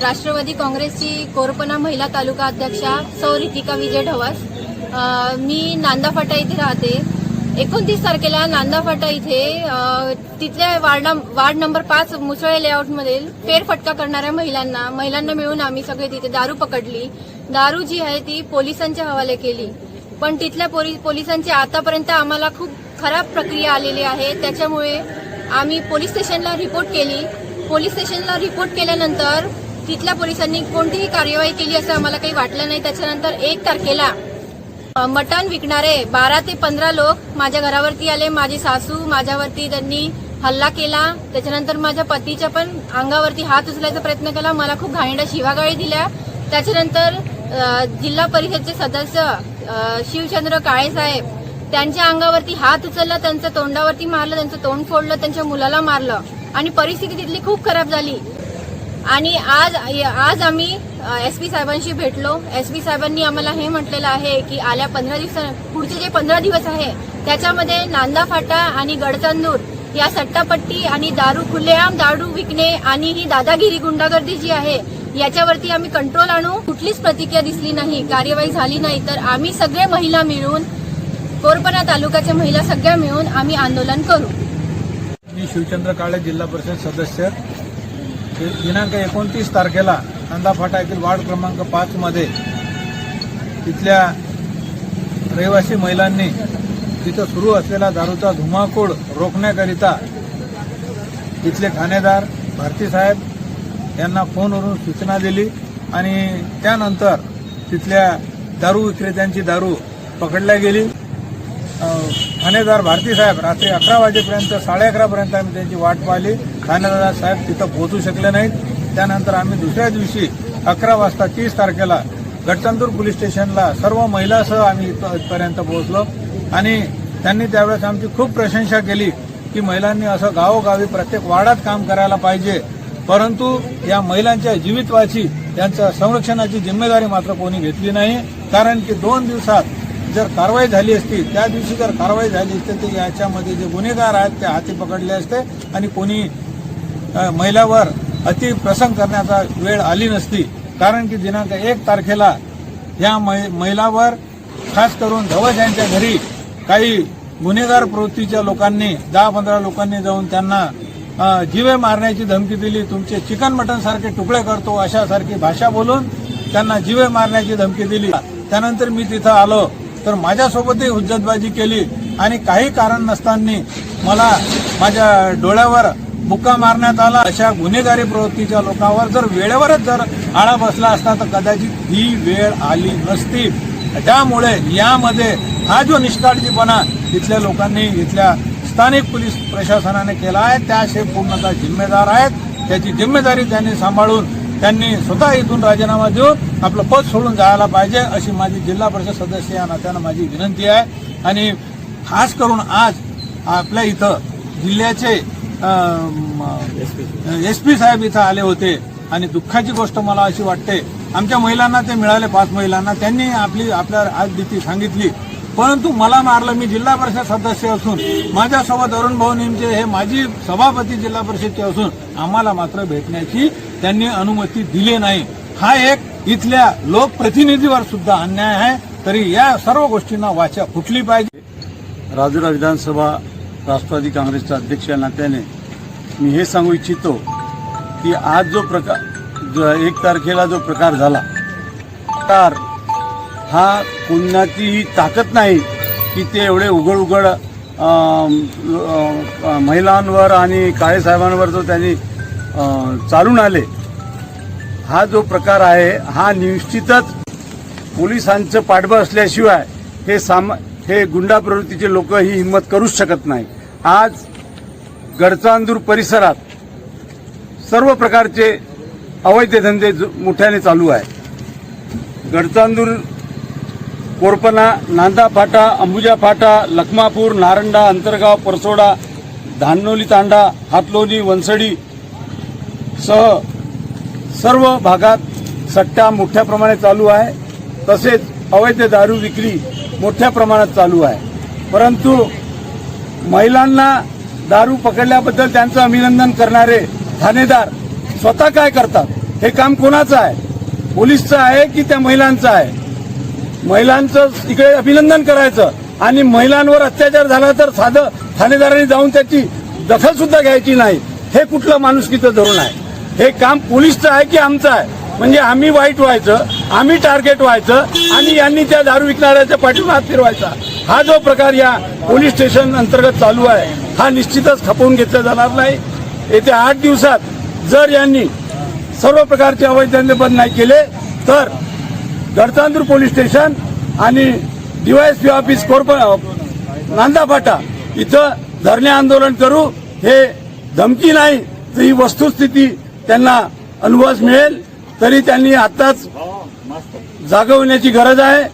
राष्ट्रवादी काँग्रेसची कोरपना महिला तालुका अध्यक्षा सौ रितिका विजय ढवास. मी नांदाफाटा इथे राहते. एकोणतीस तारखेला नांदाफाटा इथे तिथल्या वार्ड वार्ड नंबर पाच मुसळे लेआउटमधील फेरफटका करणाऱ्या महिलांना महिलांना मिळून आम्ही सगळे तिथे दारू पकडली. दारू जी आहे ती पोलिसांच्या हवाले केली. पण तिथल्या पोलिसांची आतापर्यंत आम्हाला खूप खराब प्रक्रिया आलेली आहे. त्याच्यामुळे आम्ही पोलीस स्टेशनला रिपोर्ट केली. पोलीस स्टेशनला रिपोर्ट केल्यानंतर तिथल्या पोलिसांनी कोणतीही कार्यवाही केली असं आम्हाला काही वाटलं नाही. त्याच्यानंतर एक तारखेला मटण विकणारे बारा ते पंधरा लोक माझ्या घरावरती आले. माझी सासू माझ्यावरती त्यांनी हल्ला केला. त्याच्यानंतर माझ्या पतीच्या पण अंगावरती हात उचलायचा प्रयत्न केला. मला खूप घाणेरड्या शिवागाळी दिल्या. त्याच्यानंतर जिल्हा परिषदचे सदस्य शिवचंद्र काळे साहेब त्यांच्या अंगावरती हात उचलला त्यांच्या तोंडावरती मारलं त्यांचं तोंड फोडलं त्यांच्या मुलाला मारलं आणि परिस्थिती तिथली खूप खराब झाली. आणि आज आज आम्ही एस पी साहेबांशी भेटलो. एस पी साहेबांनी आम्हाला हे म्हटलेलं आहे की आल्या पंधरा दिवसा पुढचे जे पंधरा दिवस आहे त्याच्यामध्ये नांदा फाटा आणि गडचंदूर या सट्टापट्टी आणि दारू खुलेआम दारू विकणे आणि ही दादागिरी गुंडागर्दी जी आहे याच्यावरती आम्ही कंट्रोल आणू. कुठलीच प्रतिक्रिया दिसली नाही कार्यवाही झाली नाही तर आम्ही सगळे महिला मिळून कोरपणा तालुक्याच्या महिला सगळ्या मिळून आम्ही आंदोलन करू. मी शिवचंद्र काळे जिल्हा परिषद सदस्य. दिनांक एकोणतीस तारखेला नंदाफाटा येथील वार्ड क्रमांक पाच मध्ये तिथल्या रहिवासी महिलांनी तिथं सुरू असलेला दारूचा धुमाकूळ रोखण्याकरिता तिथले ठाणेदार भारती साहेब यांना फोनवरून सूचना दिली आणि त्यानंतर तिथल्या दारू विक्रेत्यांची दारू पकडल्या गेली. ठाणेदार भारती साहेब रात्री अकरा वाजेपर्यंत साडे अकरापर्यंत आम्ही त्यांची वाट पाहिली. खानदादा साहेब तिथं पोहोचू शकले नाहीत. त्यानंतर आम्ही दुसऱ्या दिवशी अकरा वाजता तीस तारखेला गडचंदूर पोलीस स्टेशनला सर्व महिलासह आम्ही इथपर्यंत पोहोचलो. आणि त्यांनी त्यावेळेस आमची खूप प्रशंसा केली की महिलांनी असं गावोगावी प्रत्येक वार्डात काम करायला पाहिजे. परंतु या महिलांच्या जीवितवाची त्यांच्या संरक्षणाची जिम्मेदारी मात्र कोणी घेतली नाही. कारण की दोन दिवसात जर कारवाई झाली असती त्या दिवशी जर कारवाई झाली असती तर याच्यामध्ये जे गुन्हेगार आहेत ते हाती पकडले असते आणि कोणी महिलावर अति प्रसंग करण्याचा वेळ आली नसती. कारण की दिनांक एक तारखेला या महिलावर खास करून धवज यांच्या घरी काही गुन्हेगार प्रवृत्तीच्या लोकांनी दहा पंधरा लोकांनी जाऊन त्यांना जीवे मारण्याची धमकी दिली. तुमचे चिकन मटन सारखे तुकडे करतो अशासारखी भाषा बोलून त्यांना जीवे मारण्याची धमकी दिली. त्यानंतर मी तिथं आलो. तर माझ्यासोबतही हुज्जतबाजी केली. आणि काही कारण नसताना मला माझ्या डोळ्यावर मुक्का मारण्यात आला. अशा गुन्हेगारी प्रवृत्तीच्या लोकांवर जर वेळेवरच जर आळा बसला असता तर कदाचित ही वेळ आली नसती. त्यामुळे यामध्ये हा जो निष्काळजीपणा इथल्या लोकांनी इथल्या स्थानिक पोलीस प्रशासनाने केला आहे त्या पूर्णतः जिम्मेदार आहेत त्याची जिम्मेदारी त्यांनी सांभाळून त्यांनी स्वतः इथून राजीनामा देऊन आपलं पद सोडून जायला पाहिजे अशी माझी जिल्हा परिषद सदस्य या नात्यानं माझी विनंती आहे. आणि खास करून आज आपल्या इथं जिल्ह्याचे एस पी साहेब इथं आले होते आणि दुःखाची गोष्ट मला अशी वाटते आमच्या महिलांना ते मिळाले पाच महिलांना त्यांनी आपली आपल्या आज भीती सांगितली. परंतु मला मारलं मी जिल्हा परिषद सदस्य असून माझ्यासोबत अरुण भाऊ निमचे हे माजी सभापती जिल्हा परिषदचे असून आम्हाला मात्र भेटण्याची त्यांनी अनुमती दिली नाही. हा एक इथल्या लोकप्रतिनिधीवर सुद्धा अन्याय आहे तरी या सर्व गोष्टींना वाचा फुटली पाहिजे. राजुरा विधानसभा राष्ट्रवादी काँग्रेसचा अध्यक्ष या नात्याने मी हे सांगू इच्छितो की आज जो प्रकार जो एक तारखेला जो प्रकार झाला प्रकार हा कोणाचीही ताकद नाही की ते एवढे उघड उघड महिलांवर आणि काळेसाहेबांवर जो त्यांनी चालून आले हा जो प्रकार आहे हा निश्चितच पोलिसांचं पाठबळ असल्याशिवाय हे साम हे गुंडा प्रवृत्तीचे लोक ही हिंमत करूच शकत नाही आज गडचांदूर परिसरात सर्व प्रकारचे अवैध धंदे मोठ्याने चालू आहे. गडचांदूर कोरपना नांदा फाटा अंबुजा फाटा लखमापूर नारंडा अंतरगाव परसोडा धानोली तांडा हातलोनी वनसडी सह सर्व भागात सट्टा मोठ्या प्रमाणात चालू आहे. तसेच अवैध दारू विक्री मोठ्या प्रमाणात चालू आहे. परंतु महिलांना दारू पकडल्याबद्दल त्यांचं अभिनंदन करणारे ठाणेदार स्वतः काय करतात? हे काम कोणाचं आहे? पोलीसचं आहे की त्या महिलांचं आहे? महिलांचं इकडे अभिनंदन करायचं आणि महिलांवर अत्याचार झाला तर साधं ठाणेदारांनी जाऊन त्याची दखल सुद्धा घ्यायची नाही. हे कुठलं माणुसकीचं धोरण आहे? हे काम पोलीसचं आहे की आमचं आहे? म्हणजे आम्ही वाईट व्हायचं आम्ही टार्गेट व्हायचं आणि यांनी त्या दारू विकणाऱ्याच्या पाठीवर हात फिरवायचा. हा जो प्रकार या पोलीस स्टेशन अंतर्गत चालू आहे हा निश्चितच खपवून घेतला जाणार नाही. येत्या आठ दिवसात जर यांनी सर्व प्रकारचे अवैध बंद नाही केले तर गडचांदूर पोलीस स्टेशन आणि डीवायएसपी ऑफिस कोरप नांदाफाटा इथं धरणे आंदोलन करू. हे धमकी नाही तर ही वस्तुस्थिती त्यांना अनुभवास मिळेल. तरी त्यांनी आताच जागवण्याची गरज आहे.